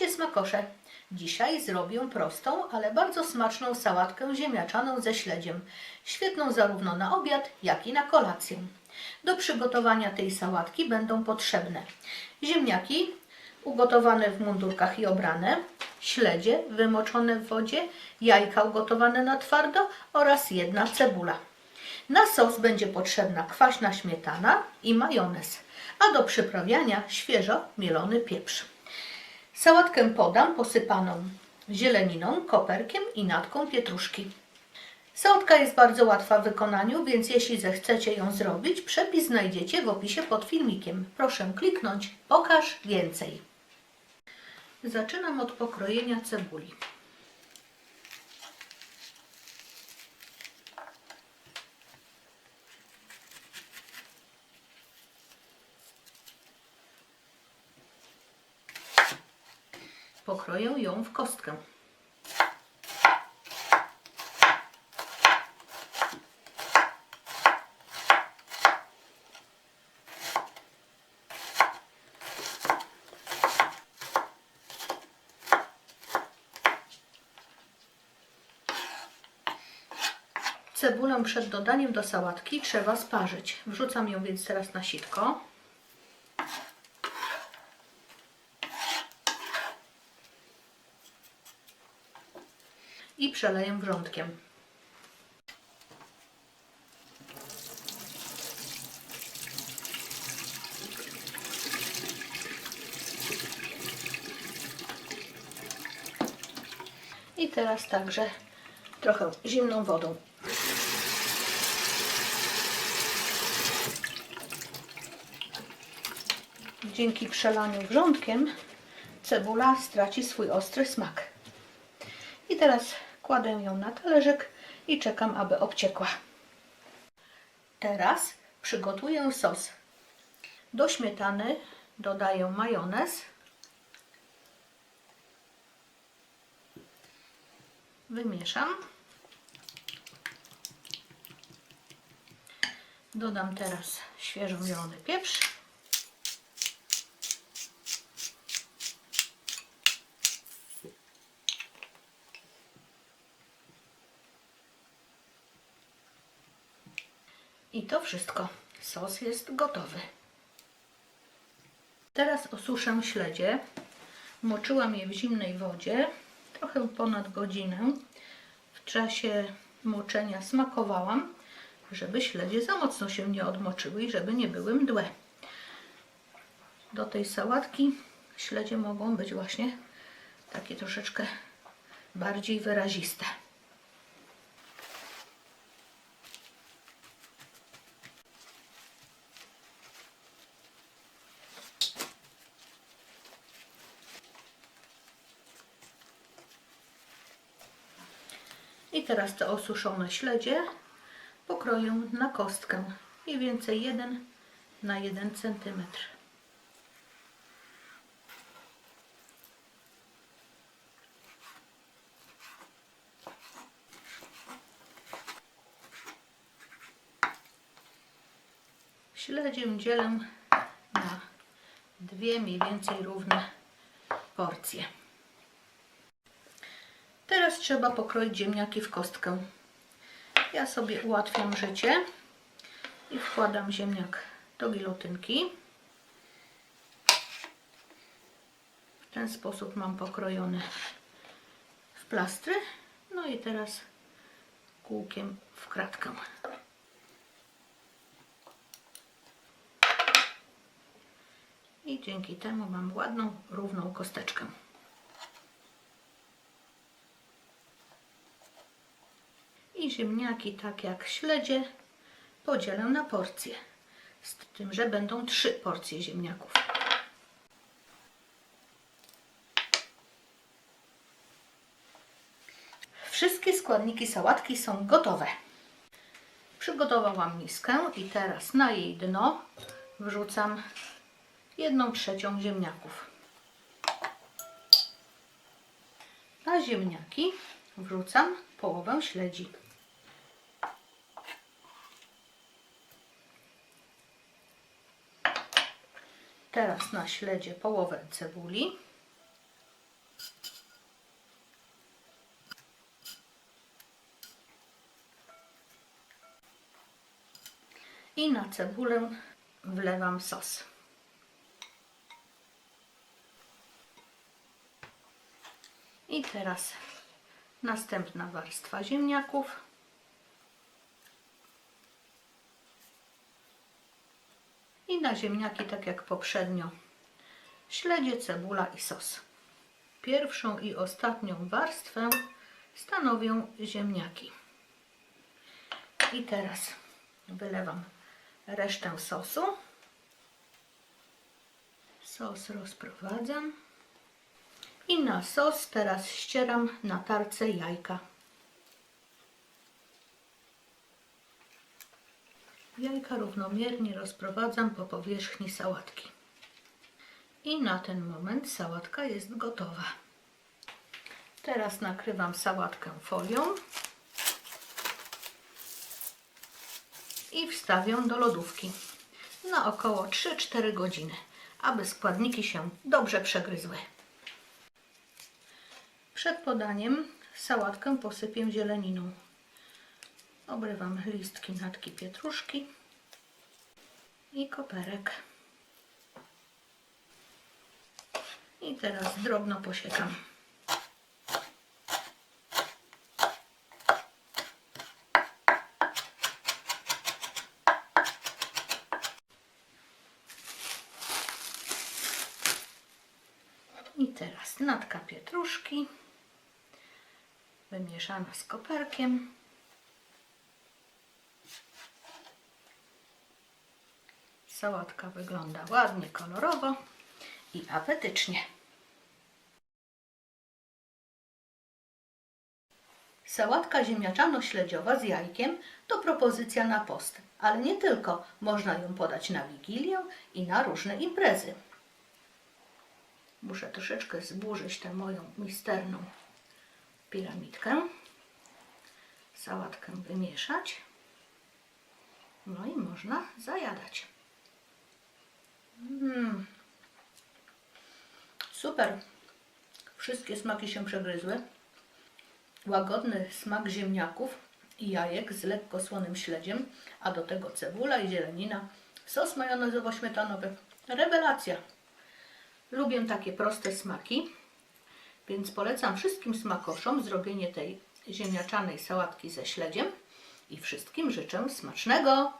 Witajcie smakosze! Dzisiaj zrobię prostą, ale bardzo smaczną sałatkę ziemniaczaną ze śledziem. Świetną zarówno na obiad, jak i na kolację. Do przygotowania tej sałatki będą potrzebne ziemniaki ugotowane w mundurkach i obrane, śledzie wymoczone w wodzie, jajka ugotowane na twardo oraz jedna cebula. Na sos będzie potrzebna kwaśna śmietana i majonez, a do przyprawiania świeżo mielony pieprz. Sałatkę podam posypaną zieleniną, koperkiem i natką pietruszki. Sałatka jest bardzo łatwa w wykonaniu, więc jeśli zechcecie ją zrobić, przepis znajdziecie w opisie pod filmikiem. Proszę kliknąć Pokaż więcej. Zaczynam od pokrojenia cebuli. Pokroję ją w kostkę. Cebulę przed dodaniem do sałatki trzeba sparzyć. Wrzucam ją więc teraz na sitko. I przeleję wrzątkiem. I teraz także trochę zimną wodą. Dzięki przelaniu wrzątkiem cebula straci swój ostry smak. I teraz kładę ją na talerzyk i czekam, aby obciekła. Teraz przygotuję sos. Do śmietany dodaję majonez. Wymieszam. Dodam teraz świeżo mielony pieprz. I to wszystko. Sos jest gotowy. Teraz osuszę śledzie. Moczyłam je w zimnej wodzie trochę ponad godzinę. W czasie moczenia smakowałam, żeby śledzie za mocno się nie odmoczyły i żeby nie były mdłe. Do tej sałatki śledzie mogą być właśnie takie troszeczkę bardziej wyraziste. I teraz te osuszone śledzie pokroję na kostkę. Mniej więcej 1 na 1 cm. Śledzie dzielę na dwie mniej więcej równe porcje. Trzeba pokroić ziemniaki w kostkę. Ja sobie ułatwiam życie i wkładam ziemniak do gilotynki. W ten sposób mam pokrojone w plastry. No i teraz kółkiem w kratkę. I dzięki temu mam ładną, równą kosteczkę. Ziemniaki, tak jak śledzie, podzielę na porcje. Z tym, że będą trzy porcje ziemniaków. Wszystkie składniki sałatki są gotowe. Przygotowałam miskę i teraz na jej dno wrzucam jedną trzecią ziemniaków. Na ziemniaki wrzucam połowę śledzi. Teraz na śledzie połowę cebuli. I na cebulę wlewam sos. I teraz następna warstwa ziemniaków. I na ziemniaki, tak jak poprzednio, śledzie, cebula i sos. Pierwszą i ostatnią warstwę stanowią ziemniaki. I teraz wylewam resztę sosu. Sos rozprowadzam. I na sos teraz ścieram na tarce jajka. Jajka równomiernie rozprowadzam po powierzchni sałatki. I na ten moment sałatka jest gotowa. Teraz nakrywam sałatkę folią i wstawiam do lodówki na około 3-4 godziny, aby składniki się dobrze przegryzły. Przed podaniem sałatkę posypię zieleniną. Obrywam listki natki pietruszki i koperek. I teraz drobno posiekam. I teraz natka pietruszki wymieszana z koperkiem. Sałatka wygląda ładnie, kolorowo i apetycznie. Sałatka ziemniaczano-śledziowa z jajkiem to propozycja na post, ale nie tylko. Można ją podać na wigilię i na różne imprezy. Muszę troszeczkę zburzyć tę moją misterną piramidkę. Sałatkę wymieszać. No i można zajadać. Super. Wszystkie smaki się przegryzły. Łagodny smak ziemniaków i jajek z lekko słonym śledziem, a do tego cebula i zielenina. Sos majonezowo-śmietanowy. Rewelacja. Lubię takie proste smaki, więc polecam wszystkim smakoszom zrobienie tej ziemniaczanej sałatki ze śledziem i wszystkim życzę smacznego.